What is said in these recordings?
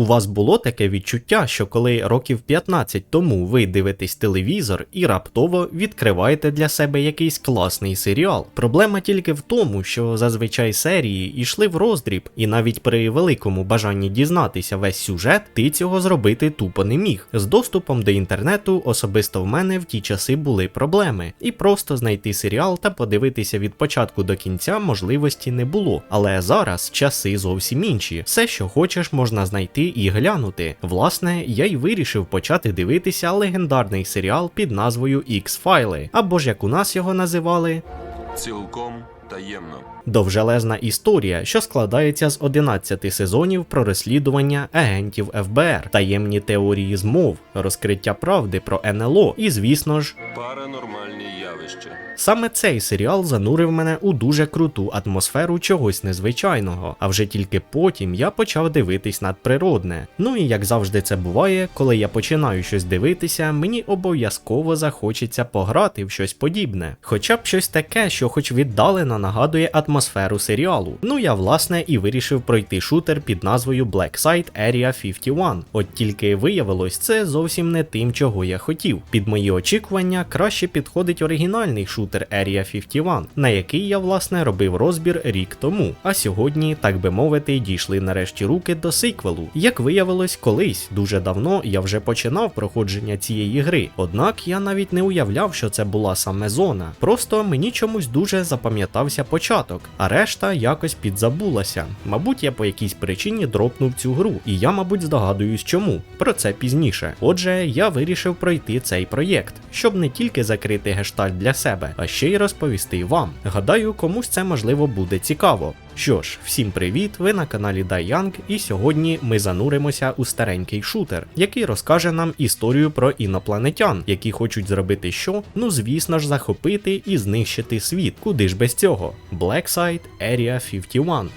У вас було таке відчуття, що коли років 15 тому ви дивитесь телевізор і раптово відкриваєте для себе якийсь класний серіал. Проблема тільки в тому, що зазвичай серії йшли в роздріб, і навіть при великому бажанні дізнатися весь сюжет, ти цього зробити тупо не міг. З доступом до інтернету особисто в мене в ті часи були проблеми, і просто знайти серіал та подивитися від початку до кінця можливості не було. Але зараз часи зовсім інші. Все, що хочеш, можна знайти і глянути. Власне, я й вирішив почати дивитися легендарний серіал під назвою X-Файли, або ж як у нас його називали. Цілком таємно. Довжелезна історія, що складається з 11 сезонів про розслідування агентів ФБР, таємні теорії змов, розкриття правди про НЛО і, звісно ж, Паранормальні. Саме цей серіал занурив мене у дуже круту атмосферу чогось незвичайного, а вже тільки потім я почав дивитись надприродне. Ну і як завжди це буває, коли я починаю щось дивитися, мені обов'язково захочеться пограти в щось подібне. Хоча б щось таке, що хоч віддалено нагадує атмосферу серіалу. Ну я власне і вирішив пройти шутер під назвою Black Site Area 51. От тільки виявилось, це зовсім не тим, чого я хотів. Під мої очікування краще підходить оригінальний шутер Area 51, на який я власне робив розбір рік тому. А сьогодні, так би мовити, дійшли нарешті руки до сиквелу. Як виявилось, колись дуже давно я вже починав проходження цієї гри, однак я навіть не уявляв, що це була саме зона. Просто мені чомусь дуже запам'ятався початок, а решта якось підзабулася. Мабуть, я по якійсь причині дропнув цю гру, і я, мабуть, здогадуюсь чому. Про це пізніше. Отже, я вирішив пройти цей проєкт, щоб не тільки закрити гештальт для себе, а ще й розповісти вам. Гадаю, комусь це можливо буде цікаво. Що ж, всім привіт! Ви на каналі Дайянг, і сьогодні ми зануримося у старенький шутер, який розкаже нам історію про інопланетян, які хочуть зробити що? Ну звісно ж, захопити і знищити світ. Куди ж без цього? Blackside Area 51.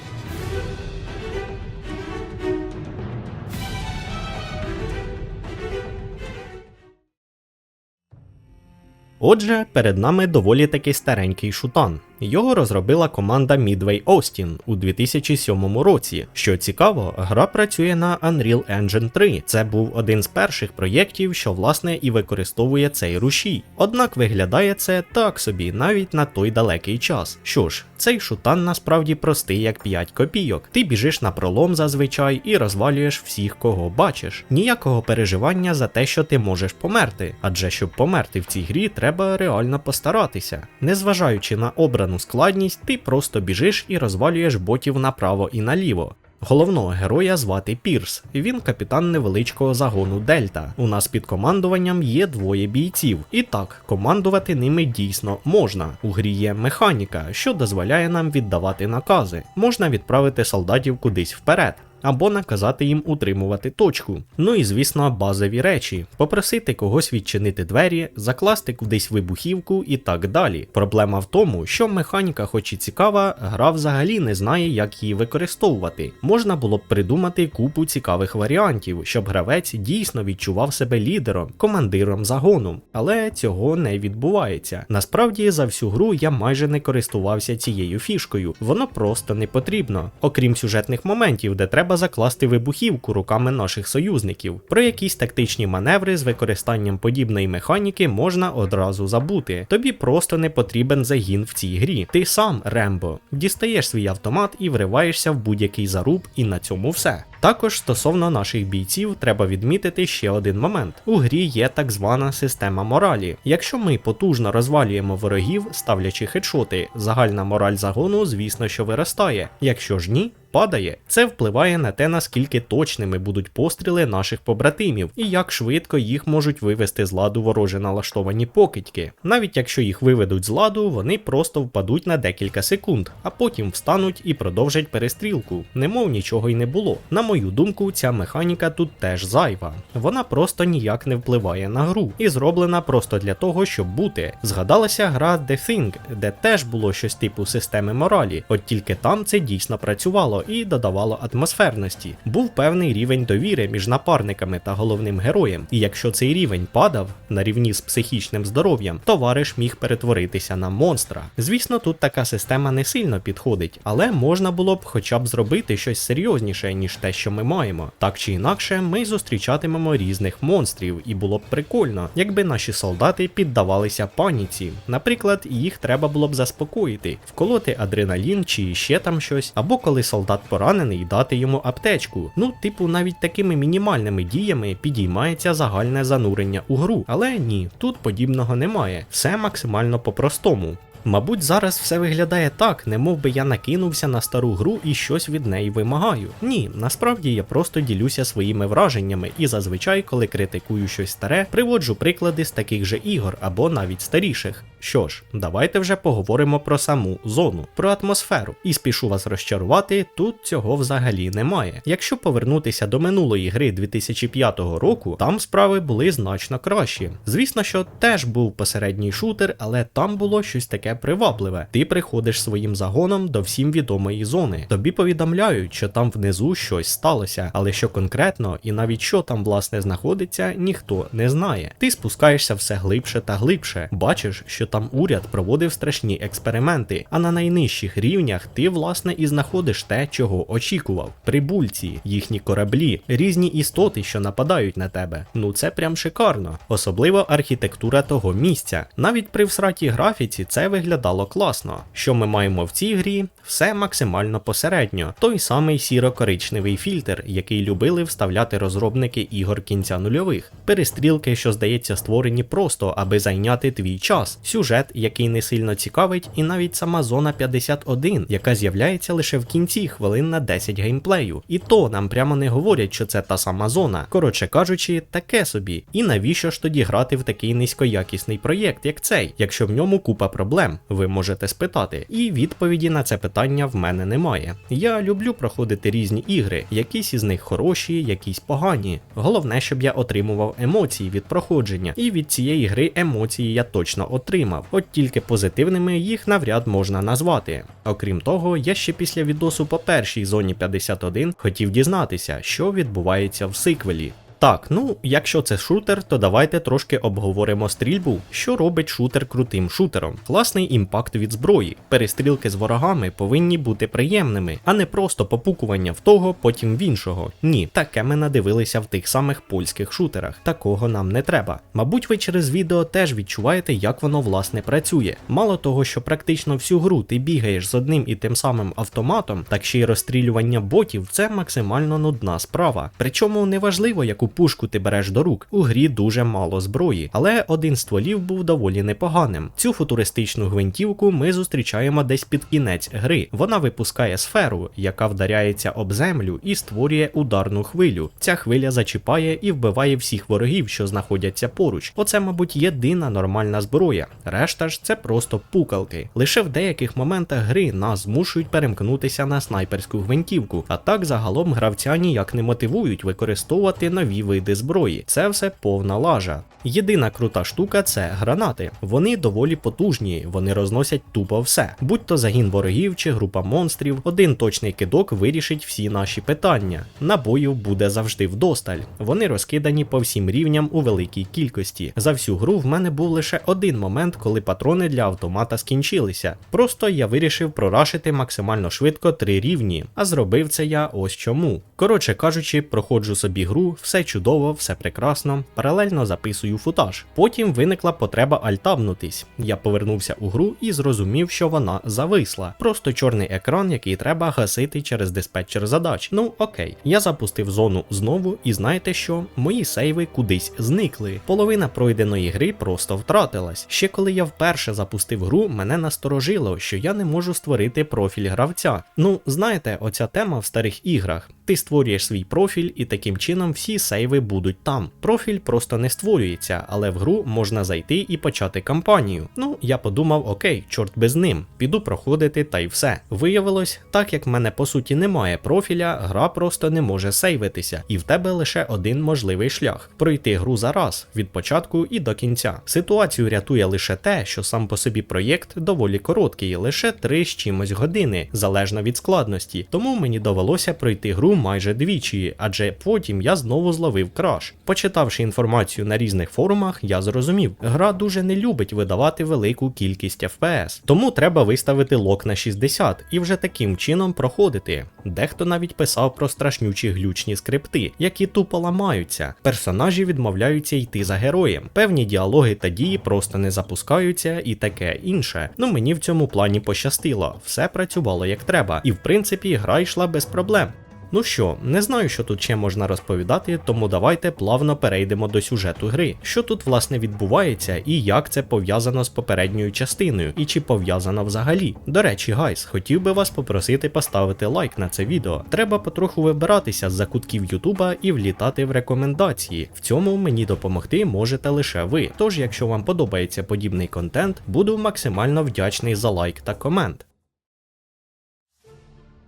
Отже, перед нами доволі таки старенький шутан. Його розробила команда Midway Austin у 2007 році. Що цікаво, гра працює на Unreal Engine 3. Це був один з перших проєктів, що власне і використовує цей рушій. Однак виглядає це так собі, навіть на той далекий час. Що ж, цей шутан насправді простий як 5 копійок. Ти біжиш на пролом зазвичай і розвалюєш всіх, кого бачиш. Ніякого переживання за те, що ти можеш померти, адже щоб померти в цій грі, треба реально постаратися. Незважаючи на обрану складність, ти просто біжиш і розвалюєш ботів направо і наліво. Головного героя звати Пірс, він капітан невеличкого загону Дельта. У нас під командуванням є двоє бійців. І так, командувати ними дійсно можна. У грі є механіка, що дозволяє нам віддавати накази. Можна відправити солдатів кудись вперед. Або наказати їм утримувати точку. Ну і звісно, базові речі: попросити когось відчинити двері, закласти кудись вибухівку і так далі. Проблема в тому, що механіка, хоч і цікава, гра взагалі не знає, як її використовувати. Можна було б придумати купу цікавих варіантів, щоб гравець дійсно відчував себе лідером, командиром загону, але цього не відбувається. Насправді за всю гру я майже не користувався цією фішкою, воно просто не потрібно, окрім сюжетних моментів, де треба закласти вибухівку руками наших союзників. Про якісь тактичні маневри з використанням подібної механіки можна одразу забути. Тобі просто не потрібен загін в цій грі. Ти сам, Рембо, дістаєш свій автомат і вриваєшся в будь-який заруб, і на цьому все. Також стосовно наших бійців треба відмітити ще один момент: у грі є так звана система моралі. Якщо ми потужно розвалюємо ворогів, ставлячи хедшоти, загальна мораль загону, звісно, що виростає. Якщо ж ні, падає. Це впливає на те, наскільки точними будуть постріли наших побратимів і як швидко їх можуть вивести з ладу вороже налаштовані покидьки. Навіть якщо їх виведуть з ладу, вони просто впадуть на декілька секунд, а потім встануть і продовжать перестрілку, немов нічого й не було. На мою думку, ця механіка тут теж зайва. Вона просто ніяк не впливає на гру і зроблена просто для того, щоб бути. Згадалася гра The Thing, де теж було щось типу системи моралі, от тільки там це дійсно працювало і додавало атмосферності. Був певний рівень довіри між напарниками та головним героєм. І якщо цей рівень падав на рівні з психічним здоров'ям, товариш міг перетворитися на монстра. Звісно, тут така система не сильно підходить, але можна було б хоча б зробити щось серйозніше, ніж те, що ми маємо. Так чи інакше, ми зустрічатимемо різних монстрів, і було б прикольно, якби наші солдати піддавалися паніці. Наприклад, їх треба було б заспокоїти, вколоти адреналін чи ще там щось, або коли солдат поранений, дати йому аптечку. Ну, типу, навіть такими мінімальними діями підіймається загальне занурення у гру. Але ні, тут подібного немає. Все максимально по-простому. Мабуть, зараз все виглядає так, немов би я накинувся на стару гру і щось від неї вимагаю. Ні, насправді я просто ділюся своїми враженнями і зазвичай, коли критикую щось старе, приводжу приклади з таких же ігор або навіть старіших. Що ж, давайте вже поговоримо про саму зону, про атмосферу. І спішу вас розчарувати, тут цього взагалі немає. Якщо повернутися до минулої гри 2005 року, там справи були значно кращі. Звісно, що теж був посередній шутер, але там було щось таке привабливе. Ти приходиш своїм загоном до всім відомої зони. Тобі повідомляють, що там внизу щось сталося, але що конкретно і навіть що там власне знаходиться, ніхто не знає. Ти спускаєшся все глибше та глибше. Бачиш, що там уряд проводив страшні експерименти, а на найнижчих рівнях ти власне і знаходиш те, чого очікував: прибульці, їхні кораблі, різні істоти, що нападають на тебе. Ну це прям шикарно. Особливо архітектура того місця. Навіть при всратій графіці це виглядало класно. Що ми маємо в цій грі? Все максимально посередньо. Той самий сіро-коричневий фільтр, який любили вставляти розробники ігор кінця нульових. Перестрілки, що здається, створені просто, аби зайняти твій час. Сюжет, який не сильно цікавить, і навіть сама зона 51, яка з'являється лише в кінці хвилин на 10 геймплею. І то нам прямо не говорять, що це та сама зона. Коротше кажучи, таке собі. І навіщо ж тоді грати в такий низькоякісний проєкт, як цей, якщо в ньому купа проблем, ви можете спитати. І відповіді на це питання в мене немає. Я люблю проходити різні ігри, якісь із них хороші, якісь погані. Головне, щоб я отримував емоції від проходження, і від цієї гри емоції я точно отримав. От тільки позитивними їх навряд можна назвати. Окрім того, я ще після відосу по першій зоні 51 хотів дізнатися, що відбувається в сиквелі. Так, ну якщо це шутер, то давайте трошки обговоримо стрільбу, що робить шутер крутим шутером. Класний імпакт від зброї. Перестрілки з ворогами повинні бути приємними, а не просто попукування в того, потім в іншого. Ні, таке ми надивилися в тих самих польських шутерах. Такого нам не треба. Мабуть, ви через відео теж відчуваєте, як воно власне працює. Мало того, що практично всю гру ти бігаєш з одним і тим самим автоматом, так ще й розстрілювання ботів це максимально нудна справа. Причому неважливо, яку пушку ти береш до рук. У грі дуже мало зброї, але один з стволів був доволі непоганим. Цю футуристичну гвинтівку ми зустрічаємо десь під кінець гри. Вона випускає сферу, яка вдаряється об землю і створює ударну хвилю. Ця хвиля зачіпає і вбиває всіх ворогів, що знаходяться поруч. Оце, мабуть, єдина нормальна зброя. Решта ж це просто пукалки. Лише в деяких моментах гри нас змушують перемкнутися на снайперську гвинтівку, а так загалом гравця ніяк не мотивують використовувати нові види зброї. Це все повна лажа. Єдина крута штука це гранати. Вони доволі потужні, вони розносять тупо все. Будь то загін ворогів чи група монстрів, один точний кидок вирішить всі наші питання. Набоїв буде завжди вдосталь. Вони розкидані по всім рівням у великій кількості. За всю гру в мене був лише один момент, коли патрони для автомата скінчилися. Просто я вирішив прорашити максимально швидко три рівні, а зробив це я ось чому. Коротше кажучи, проходжу собі гру, все чудово, все прекрасно, паралельно записую футаж. Потім виникла потреба альтабнутись. Я повернувся у гру і зрозумів, що вона зависла. Просто чорний екран, який треба гасити через диспетчер задач. Ну окей, я запустив зону знову, і знаєте що? Мої сейви кудись зникли. Половина пройденої гри просто втратилась. Ще коли я вперше запустив гру, мене насторожило, що я не можу створити профіль гравця. Ну, знаєте, оця тема в старих іграх. Ти створюєш свій профіль, і таким чином всі сейви будуть там. Профіль просто не створюється, але в гру можна зайти і почати кампанію. Ну, я подумав, окей, чорт без ним, піду проходити та й все. Виявилось, так як в мене по суті немає профіля, гра просто не може сейвитися, і в тебе лише один можливий шлях пройти гру за раз від початку і до кінця. Ситуацію рятує лише те, що сам по собі проєкт доволі короткий, лише 3 з чимось години, залежно від складності. Тому мені довелося пройти гру майже двічі, адже потім я знову зловив краш. Почитавши інформацію на різних форумах, я зрозумів, гра дуже не любить видавати велику кількість FPS, тому треба виставити лок на 60 і вже таким чином проходити. Дехто навіть писав про страшнючі глючні скрипти, які тупо ламаються. Персонажі відмовляються йти за героєм. Певні діалоги та дії просто не запускаються і таке інше. Ну мені в цьому плані пощастило, все працювало як треба, і в принципі гра йшла без проблем. Ну що, не знаю, що тут ще можна розповідати, тому давайте плавно перейдемо до сюжету гри. Що тут власне відбувається і як це пов'язано з попередньою частиною, і чи пов'язано взагалі. До речі, гайс, хотів би вас попросити поставити лайк на це відео. Треба потроху вибиратися з закутків Ютуба і влітати в рекомендації. В цьому мені допомогти можете лише ви. Тож, якщо вам подобається подібний контент, буду максимально вдячний за лайк та комент.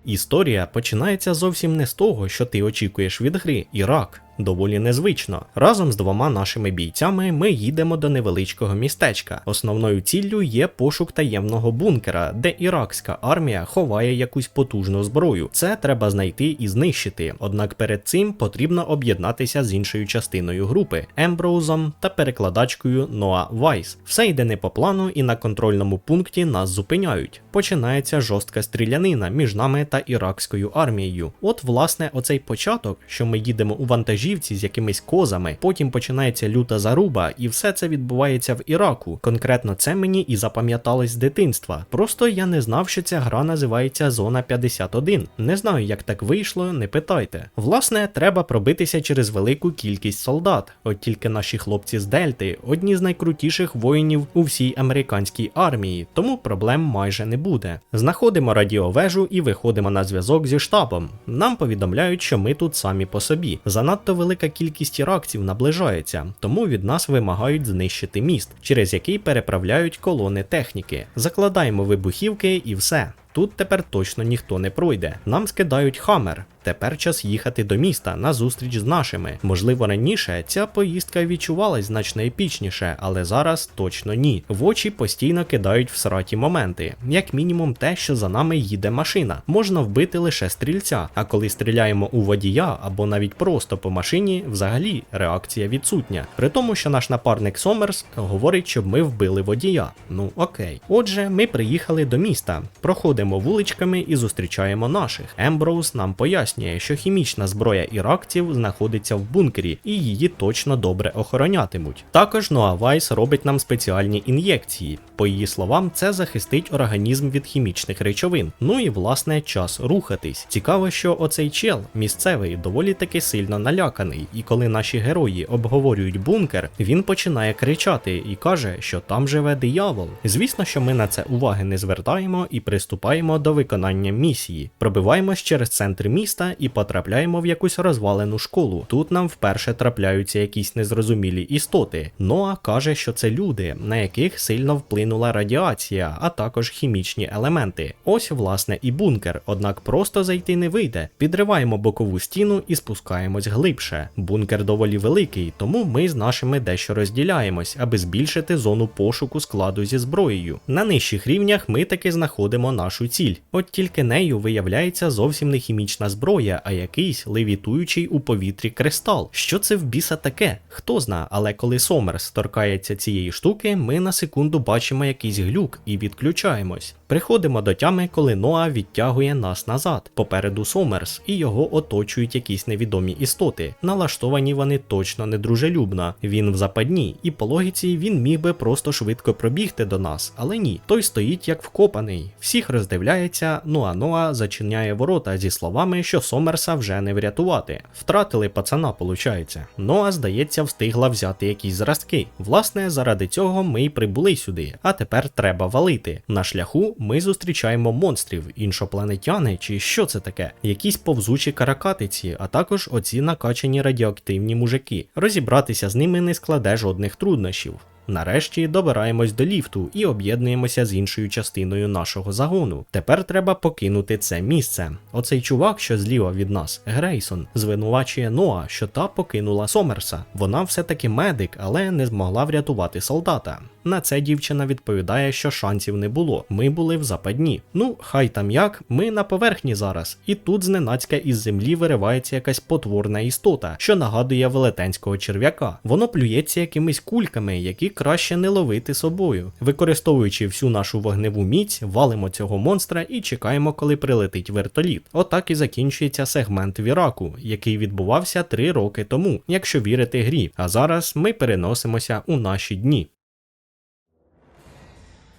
Історія починається зовсім не з того, що ти очікуєш від гри Ірак. Доволі незвично. Разом з двома нашими бійцями ми їдемо до невеличкого містечка. Основною ціллю є пошук таємного бункера, де іракська армія ховає якусь потужну зброю. Це треба знайти і знищити. Однак перед цим потрібно об'єднатися з іншою частиною групи Емброузом та перекладачкою Ноа Вайс. Все йде не по плану, і на контрольному пункті нас зупиняють. Починається жорстка стрілянина між нами та іракською армією. От, власне, оцей початок, що ми їдемо у вантажівці з якимись козами, потім починається люта заруба, і все це відбувається в Іраку. Конкретно це мені і запам'яталось з дитинства. Просто я не знав, що ця гра називається Зона 51. Не знаю, як так вийшло, не питайте. Власне, треба пробитися через велику кількість солдат. От тільки наші хлопці з Дельти одні з найкрутіших воїнів у всій американській армії, тому проблем майже не буде. Знаходимо радіовежу і виходимо на зв'язок зі штабом. Нам повідомляють, що ми тут самі по собі. Занадто велика кількість іракців наближається, тому від нас вимагають знищити міст, через який переправляють колони техніки. Закладаємо вибухівки і все. Тут тепер точно ніхто не пройде. Нам скидають хамер. Тепер час їхати до міста на зустріч з нашими. Можливо, раніше ця поїздка відчувалась значно епічніше, але зараз точно ні. В очі постійно кидають всраті моменти, як мінімум те, що за нами їде машина. Можна вбити лише стрільця, а коли стріляємо у водія або навіть просто по машині, взагалі реакція відсутня. При тому, що наш напарник Сомерс говорить, щоб ми вбили водія. Ну окей. Отже, ми приїхали до міста, проходимо вуличками і зустрічаємо наших. Емброуз нам пояснює що хімічна зброя іракців знаходиться в бункері і її точно добре охоронятимуть. Також Ноа Вайс робить нам спеціальні ін'єкції. По її словам, це захистить організм від хімічних речовин. Ну і власне час рухатись. Цікаво, що оцей чел місцевий доволі таки сильно наляканий, і коли наші герої обговорюють бункер, він починає кричати і каже, що там живе диявол. Звісно, що ми на це уваги не звертаємо і приступаємо до виконання місії. Пробиваємось через центр міста і потрапляємо в якусь розвалену школу. Тут нам вперше трапляються якісь незрозумілі істоти. Ноа каже, що це люди, на яких сильно вплинула радіація, а також хімічні елементи. Ось, власне, і бункер, однак просто зайти не вийде. Підриваємо бокову стіну і спускаємось глибше. Бункер доволі великий, тому ми з нашими дещо розділяємось, аби збільшити зону пошуку складу зі зброєю. На нижчих рівнях ми таки знаходимо нашу ціль. От тільки нею виявляється зовсім не хімічна зброя, а якийсь левітуючий у повітрі кристал. Що це в біса таке? Хто зна, але коли Сомерс торкається цієї штуки, ми на секунду бачимо якийсь глюк і відключаємось. Приходимо до тями, коли Ноа відтягує нас назад. Попереду Сомерс і його оточують якісь невідомі істоти. Налаштовані вони точно недружелюбно. Він в западні, і по логіці він міг би просто швидко пробігти до нас, але ні. Той стоїть як вкопаний, всіх роздивляється, ну а Ноа зачиняє ворота зі словами, що Сомерса вже не врятувати. Втратили пацана, получається. Ноа, здається, встигла взяти якісь зразки. Власне, заради цього ми й прибули сюди, а тепер треба валити. На шляху ми зустрічаємо монстрів, іншопланетяни чи що це таке? Якісь повзучі каракатиці, а також оці накачані радіоактивні мужики. Розібратися з ними не складе жодних труднощів. Нарешті добираємось до ліфту і об'єднуємося з іншою частиною нашого загону. Тепер треба покинути це місце. Оцей чувак, що зліва від нас, Грейсон, звинувачує Ноа, що та покинула Сомерса. Вона все-таки медик, але не змогла врятувати солдата. На це дівчина відповідає, що шансів не було. Ми були в западні. Ну, хай там як, ми на поверхні зараз. І тут зненацька із землі виривається якась потворна істота, що нагадує велетенського черв'яка. Воно плюється якимись кульками, які краще не ловити собою. Використовуючи всю нашу вогневу міць, валимо цього монстра і чекаємо, коли прилетить вертоліт. Отак і закінчується сегмент Віраку, який відбувався три роки тому, якщо вірити грі. А зараз ми переносимося у наші дні.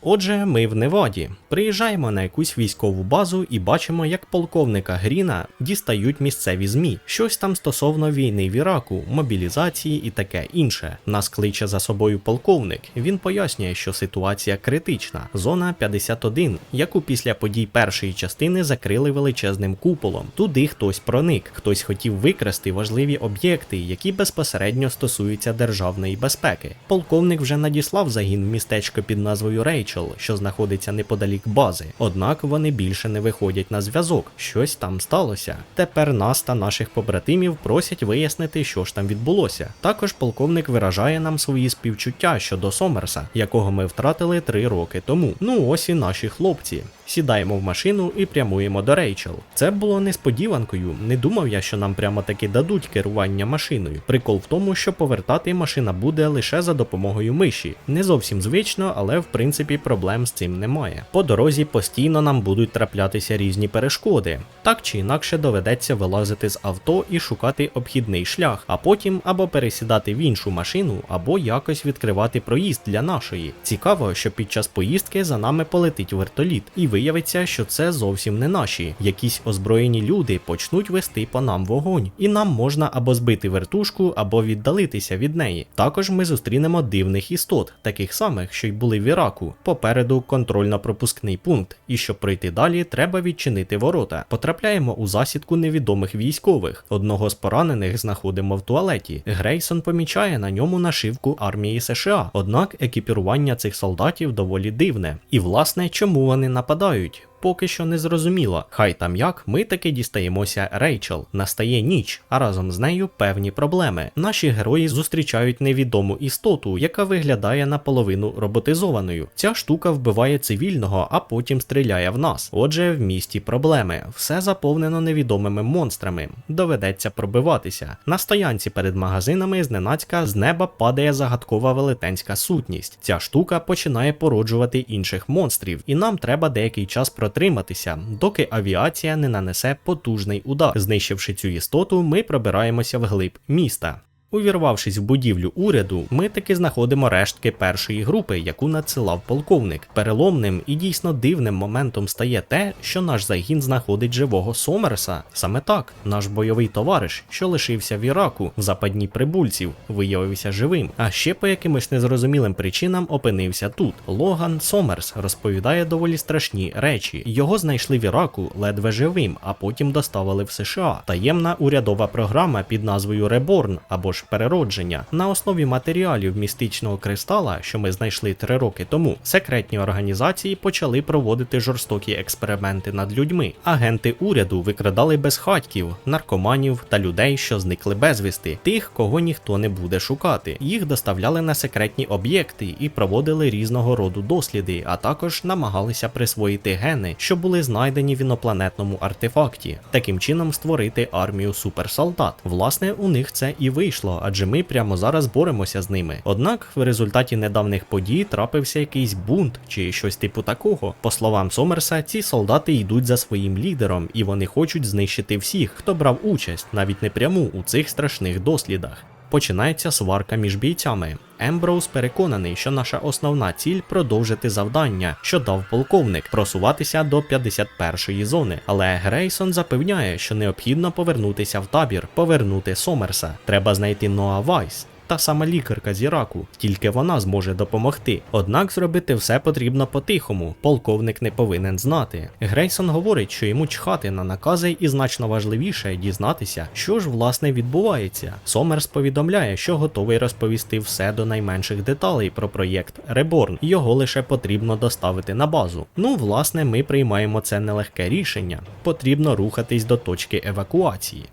Отже, ми в Неваді. Приїжджаємо на якусь військову базу і бачимо, як полковника Гріна дістають місцеві ЗМІ. Щось там стосовно війни в Іраку, мобілізації і таке інше. Нас кличе за собою полковник. Він пояснює, що ситуація критична. Зона 51, яку після подій першої частини закрили величезним куполом. Туди хтось проник, хтось хотів викрасти важливі об'єкти, які безпосередньо стосуються державної безпеки. Полковник вже надіслав загін в містечко під назвою Рейчел, що знаходиться неподалік бази. Однак вони більше не виходять на зв'язок. Щось там сталося. Тепер нас та наших побратимів просять вияснити, що ж там відбулося. Також полковник виражає нам свої співчуття щодо Сомерса, якого ми втратили три роки тому. Ну ось і наші хлопці. Сідаємо в машину і прямуємо до Рейчел. Це було несподіванкою. Не думав я, що нам прямо таки дадуть керування машиною. Прикол в тому, що повертати машина буде лише за допомогою миші. Не зовсім звично, але в принципі проблем з цим немає. По дорозі постійно нам будуть траплятися різні перешкоди. Так чи інакше доведеться вилазити з авто і шукати обхідний шлях, а потім або пересідати в іншу машину, або якось відкривати проїзд для нашої. Цікаво, що під час поїздки за нами полетить вертоліт, і виявиться, що це зовсім не наші. Якісь озброєні люди почнуть вести по нам вогонь, і нам можна або збити вертушку, або віддалитися від неї. Також ми зустрінемо дивних істот, таких самих, що й були в Іраку. Попереду контрольно-пропускний пункт, і щоб пройти далі, треба відчинити ворота. Потрапляємо у засідку невідомих військових. Одного з поранених знаходимо в туалеті. Грейсон помічає на ньому нашивку армії США. Однак екіпірування цих солдатів доволі дивне. І власне, чому вони нападають? розповідають Поки що не зрозуміло. Хай там як, ми таки дістаємося Рейчел. Настає ніч, а разом з нею певні проблеми. Наші герої зустрічають невідому істоту, яка виглядає наполовину роботизованою. Ця штука вбиває цивільного, а потім стріляє в нас. Отже, в місті проблеми. Все заповнено невідомими монстрами. Доведеться пробиватися. На стоянці перед магазинами зненацька з неба падає загадкова велетенська сутність. Ця штука починає породжувати інших монстрів, і нам треба деякий час протриматися, доки авіація не нанесе потужний удар. Знищивши цю істоту, ми пробираємося вглиб міста. Увірвавшись в будівлю уряду, ми таки знаходимо рештки першої групи, яку надсилав полковник. Переломним і дійсно дивним моментом стає те, що наш загін знаходить живого Сомерса. Саме так, наш бойовий товариш, що лишився в Іраку в западні прибульців, виявився живим, а ще по якимось незрозумілим причинам опинився тут. Логан Сомерс розповідає доволі страшні речі. Його знайшли в Іраку ледве живим, а потім доставили в США. Таємна урядова програма під назвою Реборн або ж переродження на основі матеріалів містичного кристала, що ми знайшли три роки тому. Секретні організації почали проводити жорстокі експерименти над людьми. Агенти уряду викрадали безхатьків, наркоманів та людей, що зникли безвісти, тих, кого ніхто не буде шукати. Їх доставляли на секретні об'єкти і проводили різного роду досліди, а також намагалися присвоїти гени, що були знайдені в інопланетному артефакті, таким чином створити армію суперсолдат. Власне, у них це і вийшло, адже ми прямо зараз боремося з ними. Однак в результаті недавніх подій трапився якийсь бунт чи щось типу такого. По словам Сомерса, ці солдати йдуть за своїм лідером, і вони хочуть знищити всіх, хто брав участь, навіть не пряму у цих страшних дослідах. Починається сварка між бійцями. Емброуз переконаний, що наша основна ціль продовжити завдання, що дав полковник, просуватися до 51-ї зони. Але Грейсон запевняє, що необхідно повернутися в табір, повернути Сомерса. Треба знайти Ноа Вайс. Та сама лікарка з Іраку, тільки вона зможе допомогти. Однак зробити все потрібно по-тихому, полковник не повинен знати. Грейсон говорить, що йому чхати на накази і значно важливіше дізнатися, що ж власне відбувається. Сомерс повідомляє, що готовий розповісти все до найменших деталей про проєкт Реборн, його лише потрібно доставити на базу. Ну, власне, ми приймаємо це нелегке рішення. Потрібно рухатись до точки евакуації.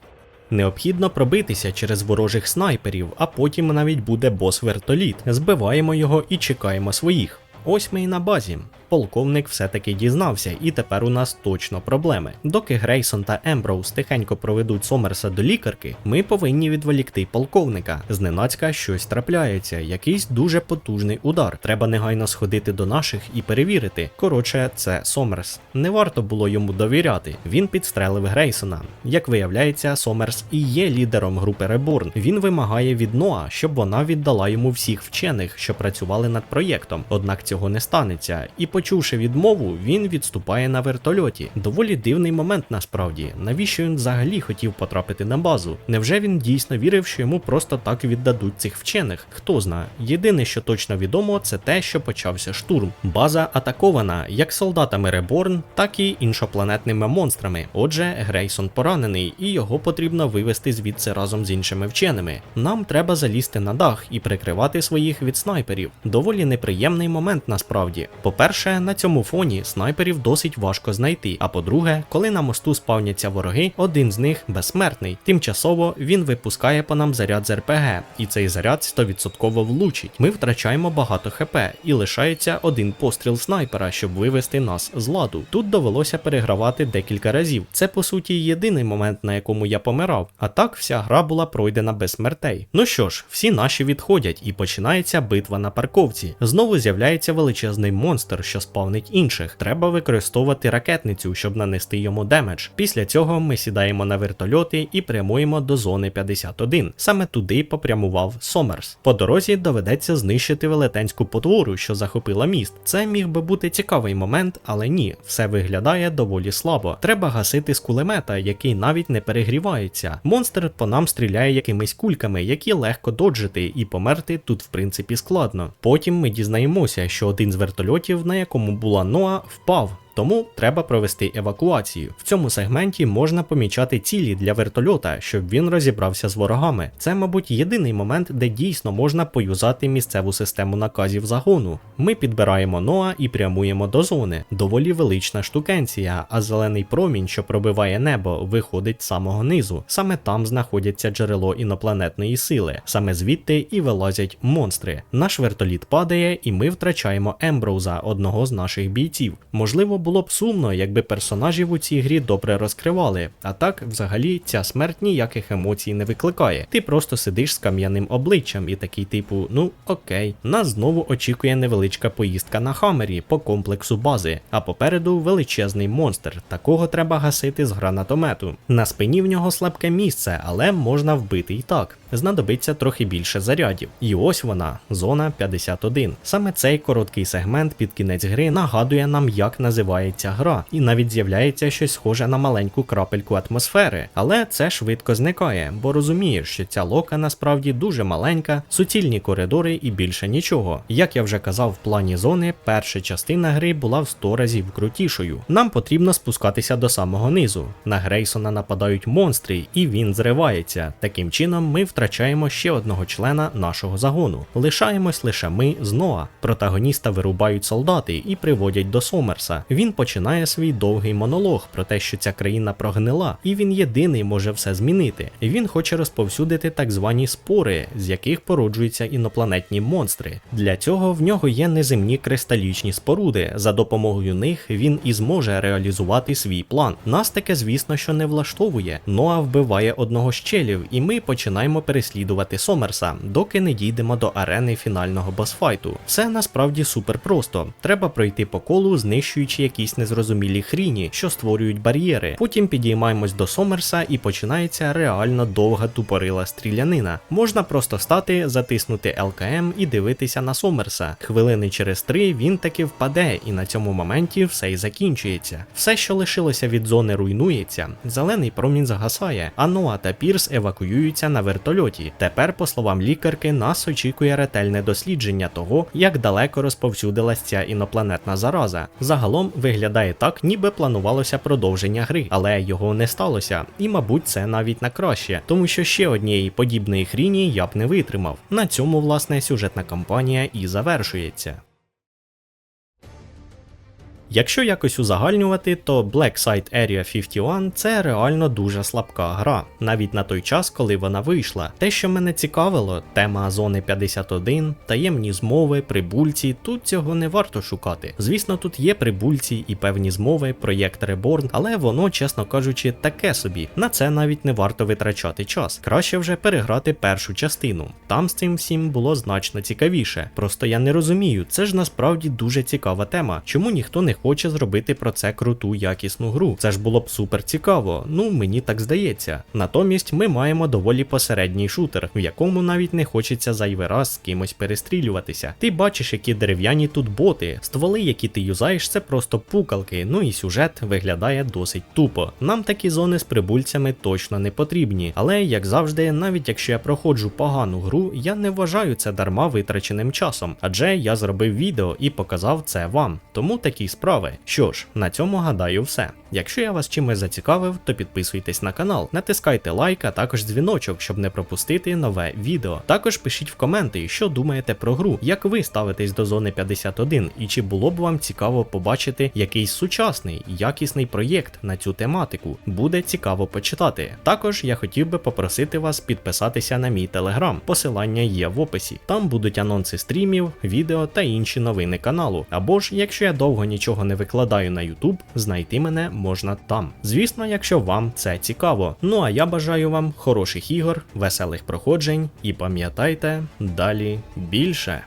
Необхідно пробитися через ворожих снайперів, а потім навіть буде бос-вертоліт. Збиваємо його і чекаємо своїх. Ось ми і на базі. Полковник все-таки дізнався, і тепер у нас точно проблеми. Доки Грейсон та Емброуз тихенько проведуть Сомерса до лікарки, ми повинні відволікти полковника. Зненацька щось трапляється, якийсь дуже потужний удар. Треба негайно сходити до наших і перевірити. Коротше, це Сомерс. Не варто було йому довіряти. Він підстрелив Грейсона. Як виявляється, Сомерс і є лідером групи Реборн. Він вимагає від Ноа, щоб вона віддала йому всіх вчених, що працювали над проєктом. Однак цього не станеться. І почувши відмову, він відступає на вертольоті. Доволі дивний момент насправді. Навіщо він взагалі хотів потрапити на базу? Невже він дійсно вірив, що йому просто так віддадуть цих вчених? Хто знає. Єдине, що точно відомо, це те, що почався штурм. База атакована як солдатами Реборн, так і іншопланетними монстрами. Отже, Грейсон поранений, і його потрібно вивести звідси разом з іншими вченими. Нам треба залізти на дах і прикривати своїх від снайперів. Доволі неприємний момент насправді. По-перше, на цьому фоні снайперів досить важко знайти. А по-друге, коли на мосту спавняться вороги, один з них безсмертний. Тимчасово він випускає по нам заряд з РПГ, і цей заряд 100% влучить. Ми втрачаємо багато ХП, і лишається один постріл снайпера, щоб вивести нас з ладу. Тут довелося перегравати декілька разів. Це по суті єдиний момент, на якому я помирав. А так вся гра була пройдена без смертей. Ну що ж, всі наші відходять, і починається битва на парковці. Знову з'являється величезний монстр, що спавнить інших. Треба використовувати ракетницю, щоб нанести йому демедж. Після цього ми сідаємо на вертольоти і прямуємо до зони 51. Саме туди попрямував Сомерс. По дорозі доведеться знищити велетенську потвору, що захопила міст. Це міг би бути цікавий момент, але ні, все виглядає доволі слабо. Треба гасити з кулемета, який навіть не перегрівається. Монстр по нам стріляє якимись кульками, які легко доджити, і померти тут в принципі складно. Потім ми дізнаємося, що один з вертольотів, на якому була Ноа, впав. Тому треба провести евакуацію. В цьому сегменті можна помічати цілі для вертольота, щоб він розібрався з ворогами. Це, мабуть, єдиний момент, де дійсно можна поюзати місцеву систему наказів загону. Ми підбираємо Ноа і прямуємо до зони. Доволі велична штукенція, а зелений промінь, що пробиває небо, виходить з самого низу. Саме там знаходиться джерело інопланетної сили. Саме звідти і вилазять монстри. Наш вертоліт падає, і ми втрачаємо Емброуза, одного з наших бійців. Можливо, було б сумно, якби персонажів у цій грі добре розкривали. А так, взагалі, ця смерть ніяких емоцій не викликає. Ти просто сидиш з кам'яним обличчям і такий типу, ну окей. Нас знову очікує невеличка поїздка на хамері по комплексу бази, а попереду величезний монстр. Такого треба гасити з гранатомету. На спині в нього слабке місце, але можна вбити і так. Знадобиться трохи більше зарядів. І ось вона, зона 51. Саме цей короткий сегмент під кінець гри нагадує нам, як називається гра, і навіть з'являється щось схоже на маленьку крапельку атмосфери. Але це швидко зникає, бо розумієш, що ця лока насправді дуже маленька, суцільні коридори і більше нічого. Як я вже казав в плані зони, перша частина гри була в 100 разів крутішою. Нам потрібно спускатися до самого низу. На Грейсона нападають монстри, і він зривається. Таким чином, ми втрачаємо ще одного члена нашого загону. Лишаємось лише ми з Ноа. Протагоніста вирубають солдати і приводять до Сомерса. Він починає свій довгий монолог про те, що ця країна прогнила, і він єдиний може все змінити. Він хоче розповсюдити так звані спори, з яких породжуються інопланетні монстри. Для цього в нього є неземні кристалічні споруди. За допомогою них він і зможе реалізувати свій план. Нас таке, звісно, що не влаштовує. Ноа вбиває одного з челів, і ми починаємо переслідувати Сомерса, доки не дійдемо до арени фінального босфайту. Все насправді супер просто. Треба пройти по колу, знищуючи якісь незрозумілі хріні, що створюють бар'єри. Потім підіймаємось до Сомерса і починається реально довга тупорила стрілянина. Можна просто стати, затиснути ЛКМ і дивитися на Сомерса. Хвилини через три він таки впаде, і на цьому моменті все й закінчується. Все, що лишилося від зони, руйнується. Зелений промінь загасає, а Ноа та Пірс евакуюються на вертольоті. Тепер, по словам лікарки, нас очікує ретельне дослідження того, як далеко розповсюдилась ця інопланетна зараза. Загалом виглядає так, ніби планувалося продовження гри, але його не сталося. І, мабуть, це навіть на краще, тому що ще однієї подібної хріні я б не витримав. На цьому, власне, сюжетна кампанія і завершується. Якщо якось узагальнювати, то Black Site Area 51 це реально дуже слабка гра, навіть на той час, коли вона вийшла. Те, що мене цікавило, тема зони 51, таємні змови, прибульці, тут цього не варто шукати. Звісно, тут є прибульці і певні змови, проєкт Reborn, але воно, чесно кажучи, таке собі. На це навіть не варто витрачати час. Краще вже переграти першу частину. Там з цим всім було значно цікавіше. Просто я не розумію, це ж насправді дуже цікава тема. Чому ніхто не хоче зробити про це круту якісну гру? Це ж було б супер цікаво. Ну мені так здається. Натомість ми маємо доволі посередній шутер, в якому навіть не хочеться зайвий раз з кимось перестрілюватися. Ти бачиш, які дерев'яні тут боти, стволи, які ти юзаєш, це просто пукалки. Ну і сюжет виглядає досить тупо. Нам такі зони з прибульцями точно не потрібні. Але як завжди, навіть якщо я проходжу погану гру, я не вважаю це дарма витраченим часом, адже я зробив відео і показав це вам. Тому такі справи. Що ж, на цьому гадаю все. Якщо я вас чимось зацікавив, то підписуйтесь на канал, натискайте лайк, а також дзвіночок, щоб не пропустити нове відео. Також пишіть в коменти, що думаєте про гру, як ви ставитесь до зони 51, і чи було б вам цікаво побачити якийсь сучасний, якісний проєкт на цю тематику. Буде цікаво почитати. Також я хотів би попросити вас підписатися на мій телеграм. Посилання є в описі. Там будуть анонси стрімів, відео та інші новини каналу. Або ж, якщо я довго нічого не викладаю на YouTube, знайти мене можна там. Звісно, якщо вам це цікаво. Ну а я бажаю вам хороших ігор, веселих проходжень і пам'ятайте, далі більше.